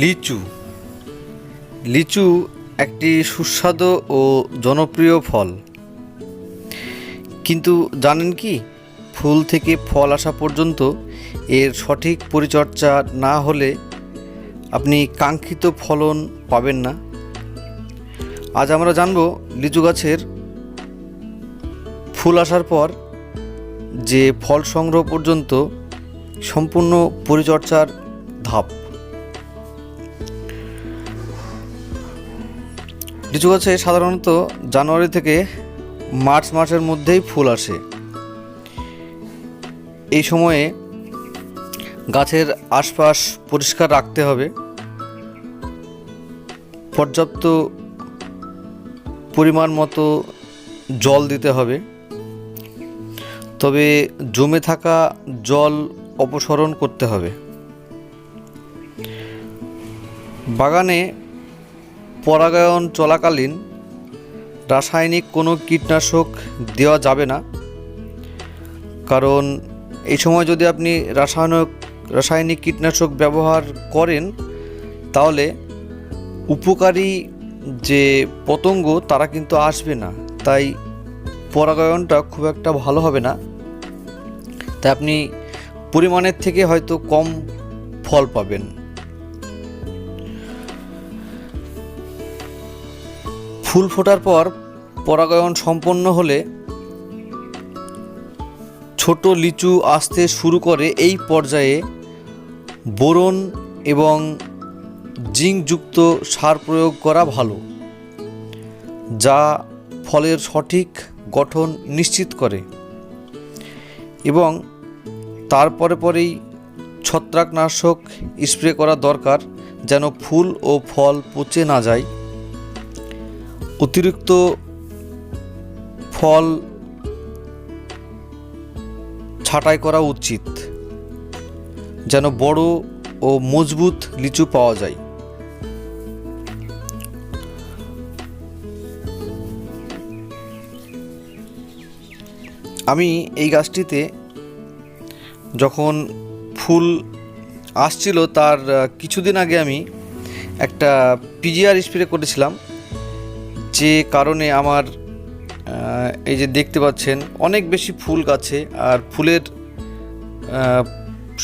লিচু। লিচু একটি সুস্বাদু ও জনপ্রিয় ফল। কিন্তু জানেন কি, ফুল থেকে ফল আসা পর্যন্ত এর সঠিক পরিচর্যা না হলে আপনি কাঙ্ক্ষিত ফলন পাবেন না। আজ আমরা জানব লিচু গাছের ফুল আসার পর যে ফল সংগ্রহ পর্যন্ত সম্পূর্ণ পরিচর্যার ধাপ। লিচু গাছে সাধারণত জানুয়ারি থেকে মার্চ মাসের মধ্যেই ফুল আসে। এই সময়ে গাছের আশপাশ পরিষ্কার রাখতে হবে। পর্যাপ্ত পরিমাণ মতো জল দিতে হবে। তবে জমে থাকা জল অপসরণ করতে হবে। বাগানে পরাগায়ন চলাকালীন রাসায়নিক কোনো কীটনাশক দেওয়া যাবে না। কারণ এই সময় যদি আপনি রাসায়নিক রাসায়নিক কীটনাশক ব্যবহার করেন, তাহলে উপকারী যে পতঙ্গ, তারা কিন্তু আসবে না। তাই পরাগায়নটা খুব একটা ভালো হবে না। তাই আপনি পরিমাণের থেকে হয়তো কম ফল পাবেন। ফুল ফোটার পর পরাগায়ন সম্পন্ন হলে ছোট লিচু আসতে শুরু করে এই পর্যায়ে বোরন এবং জিঙ্কযুক্ত সার প্রয়োগ করা ভালো, যা ফলের সঠিক গঠন নিশ্চিত করে এবং তারপরে পরেই ছত্রাকনাশক স্প্রে করা দরকার যেন ফুল ও ফল পচে না যায়। অতিরিক্ত ফল ছাঁটাই করা উচিত, যেন বড় ও মজবুত লিচু পাওয়া যায়। আমি এই গাছটিতে যখন ফুল আসছিল, তার কিছুদিন আগে আমি একটা পিজিআর স্প্রে করেছিলাম। যে কারণে আমার এই যে দেখতে পাচ্ছেন, অনেক বেশি ফুল গাছে, আর ফুলের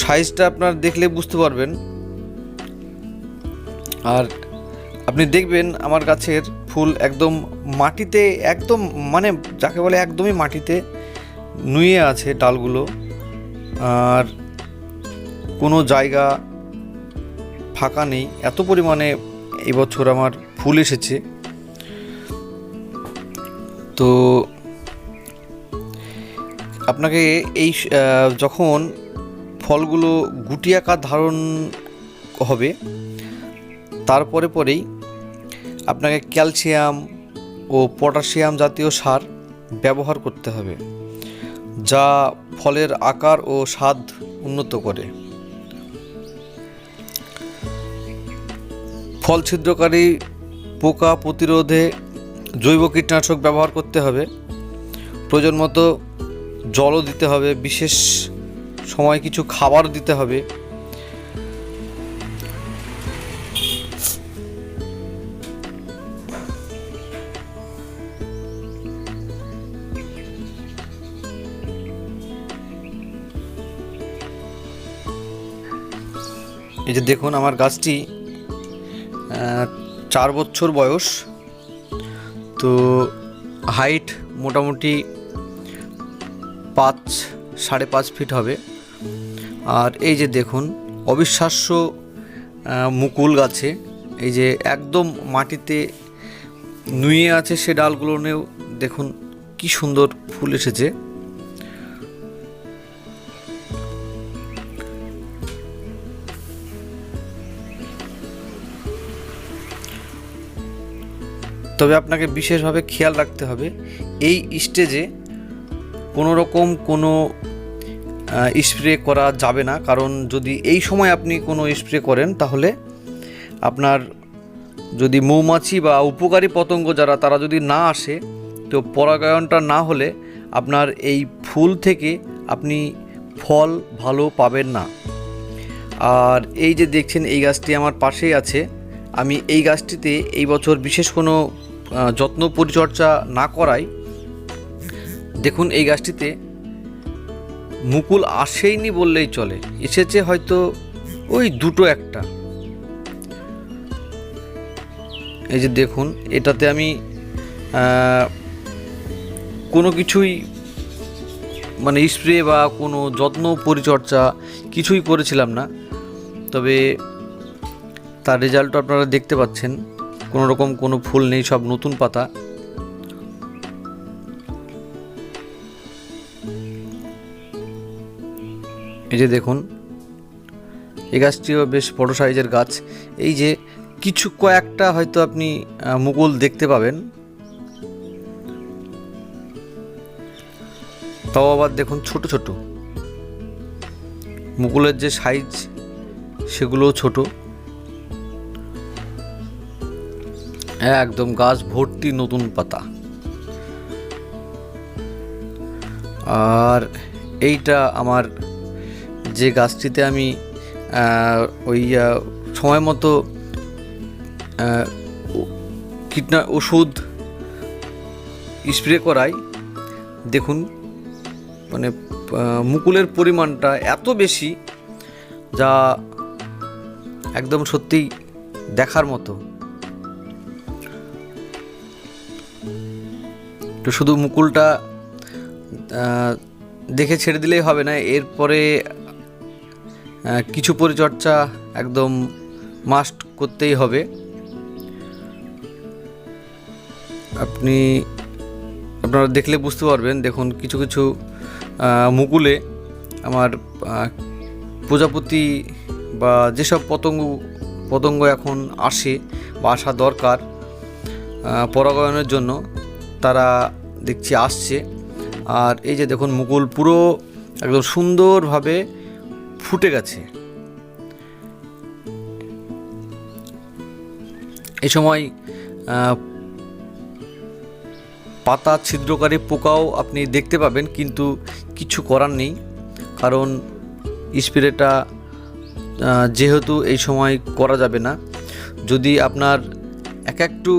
সাইজটা আপনার দেখলে বুঝতে পারবেন। আর আপনি দেখবেন আমার গাছের ফুল একদম মাটিতে, একদম মানে যাকে বলে একদমই মাটিতে নুয়ে আছে ডালগুলো। আর কোনো জায়গা ফাঁকা নেই। এত পরিমাণে এবছর আমার ফুল এসেছে। তো আপনাকে এই যখন ফলগুলো গুটি আকার ধারণ হবে তারপরে পরেই আপনাকে ক্যালসিয়াম ও পটাশিয়াম জাতীয় সার ব্যবহার করতে হবে, যা ফলের আকার ও স্বাদ উন্নত করে। ফল ছিদ্রকারী পোকা প্রতিরোধে জৈব কীটনাশক ব্যবহার করতে হবে। প্রয়োজন মতো জলও দিতে হবে, বিশেষ সময় কিছু খাবার দিতে হবে। এই যে দেখুন, আমার গাছটি চার বছর বয়স। তো হাইট মোটামুটি পাঁচ, সাড়ে পাঁচ ফিট হবে। আর এই যে দেখুন, অবিশ্বাস্য মুকুল গাছে, এই যে একদম মাটিতে নুয়ে আছে সে ডালগুলোনেও দেখুন কি সুন্দর ফুল এসেছে। তবে আপনাকে বিশেষভাবে খেয়াল রাখতে হবে, এই স্টেজে কোনো রকম কোনো স্প্রে করা যাবে না। কারণ যদি এই সময় আপনি কোনো স্প্রে করেন, তাহলে আপনার যদি মৌমাছি বা উপকারী পতঙ্গ যারা, তারা যদি না আসে, তো পরাগায়নটা না হলে আপনার এই ফুল থেকে আপনি ফল ভালো পাবেন না। আর এই যে দেখছেন, এই গাছটি আমার পাশেই আছে। আমি এই গাছটিতে এই বছর বিশেষ কোনো যত্ন পরিচর্যা না করাই দেখুন এই গাছটিতে মুকুল আসেইনি বললেই চলে। এসেছে হয়তো ওই দুটো একটা। এই যে দেখুন, এটাতে আমি কোনো কিছুই মানে স্প্রে বা কোনো যত্ন পরিচর্যা কিছুই করেছিলাম না। তবে তার রেজাল্ট আপনারা দেখতে পাচ্ছেন। কোনো রকম কোনো ফুল নেই, সব নতুন পাতা। এই যে দেখুন এই গাছটিও বেশ বড় সাইজের গাছ। এই যে কিছু কয়েকটা হয়তো আপনি মুকুল দেখতে পাবেন। তাও আবার দেখুন ছোট ছোট। মুকুলের যে সাইজ, সেগুলোও ছোট। একদম গাছ ভর্তি নতুন পাতা। আর এইটা আমার যে গাছটিতে আমি ওই সময় মতো কীটনা, ওষুধ স্প্রে করাই। দেখুন মানে মুকুলের পরিমাণটা এত বেশি যা একদম সত্যিই দেখার মতো। তো শুধু মুকুলটা দেখে ছেড়ে দিলেই হবে না, এরপরে কিছু পরিচর্যা একদম মাস্ট করতেই হবে। আপনি, আপনারা দেখলে বুঝতে পারবেন, দেখুন কিছু কিছু মুকুলে আমার প্রজাপতি বা যেসব পতঙ্গ পতঙ্গ এখন আসে বা আসা দরকার পরাগায়নের জন্য তারা দেখছি আসছে। আর এই যে দেখুন মুকুল পুরো একদম সুন্দরভাবে ফুটে গেছে। এই সময় পাতা ছিদ্রকারী পোকাও আপনি দেখতে পাবেন, কিন্তু কিছু করার নেই। কারণ স্প্রেটা যেহেতু এই সময় করা যাবে না। যদি আপনার এক একটু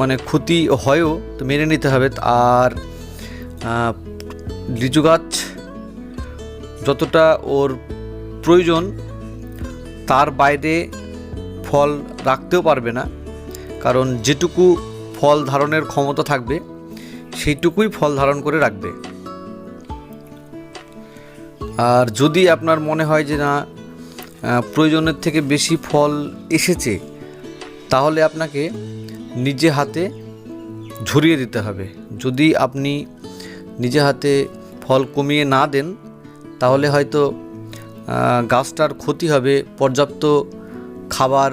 মানে ক্ষতি হয়ও, তো মেনে নিতে হবে। আর লিচু গাছ যতটা ওর প্রয়োজন, তার বাইরে ফল রাখতেও পারবে না। কারণ যেটুকু ফল ধারণের ক্ষমতা থাকবে, সেইটুকুই ফল ধারণ করে রাখবে। আর যদি আপনার মনে হয় যে না প্রয়োজনের থেকে বেশি ফল এসেছে তাহলে আপনাকে নিজে হাতে ঝরিয়ে দিতে হবে। যদি আপনি নিজে হাতে ফল কমিয়ে না দেন, তাহলে হয়তো গাছটার ক্ষতি হবে, পর্যাপ্ত খাবার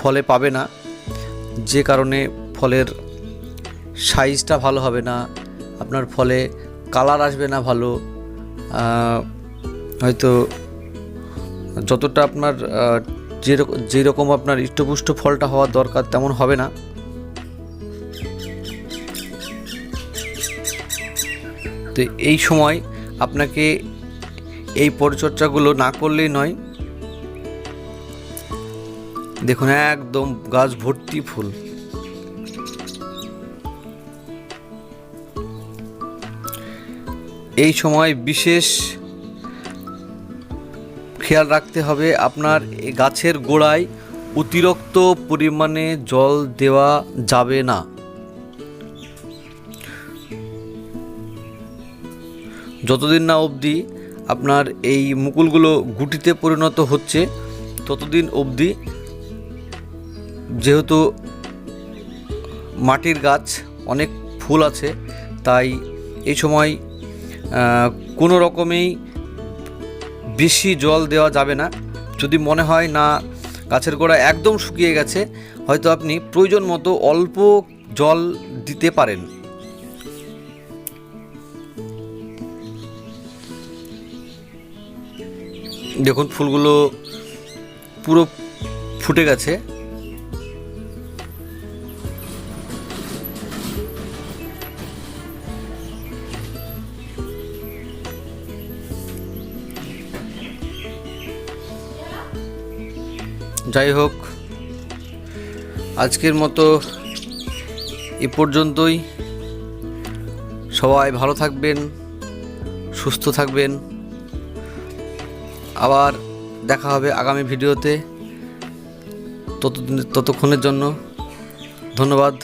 ফলে পাবে না। যে কারণে ফলের সাইজটা ভালো হবে না, আপনার ফলে কালার আসবে না ভালো হয়তো যতটা আপনার যেরকম যেরকম আপনার ইষ্টপুষ্ট ফলটা হওয়ার দরকার তেমন হবে না। তো এই সময় আপনাকে এই পরিচর্যাগুলো না করলেই নয়। দেখুন, একদম গাছ ভর্তি ফুল। এই সময় বিশেষ খেয়াল রাখতে হবে আপনার গাছের গোড়ায় অতিরিক্ত পরিমাণে জল দেওয়া যাবে না। যতদিন না অবধি আপনার এই মুকুলগুলো গুটিতে পরিণত হচ্ছে, ততদিন অবধি যেহেতু মাটির গাছ অনেক ফুল আছে, তাই এই সময় কোনো রকমেই বেশি জল দেওয়া যাবে না। যদি মনে হয় না গাছের গোড়া একদম শুকিয়ে গেছে, হয়তো আপনি প্রয়োজন মতো অল্প জল দিতে পারেন। দেখুন, ফুলগুলো পুরো ফুটে গেছে। যাই হোক, আজকের মতো এ পর্যন্তই। সবাই ভালো থাকবেন, সুস্থ থাকবেন। আবার দেখা হবে আগামী ভিডিওতে ততদিন ততক্ষণের জন্য। ধন্যবাদ।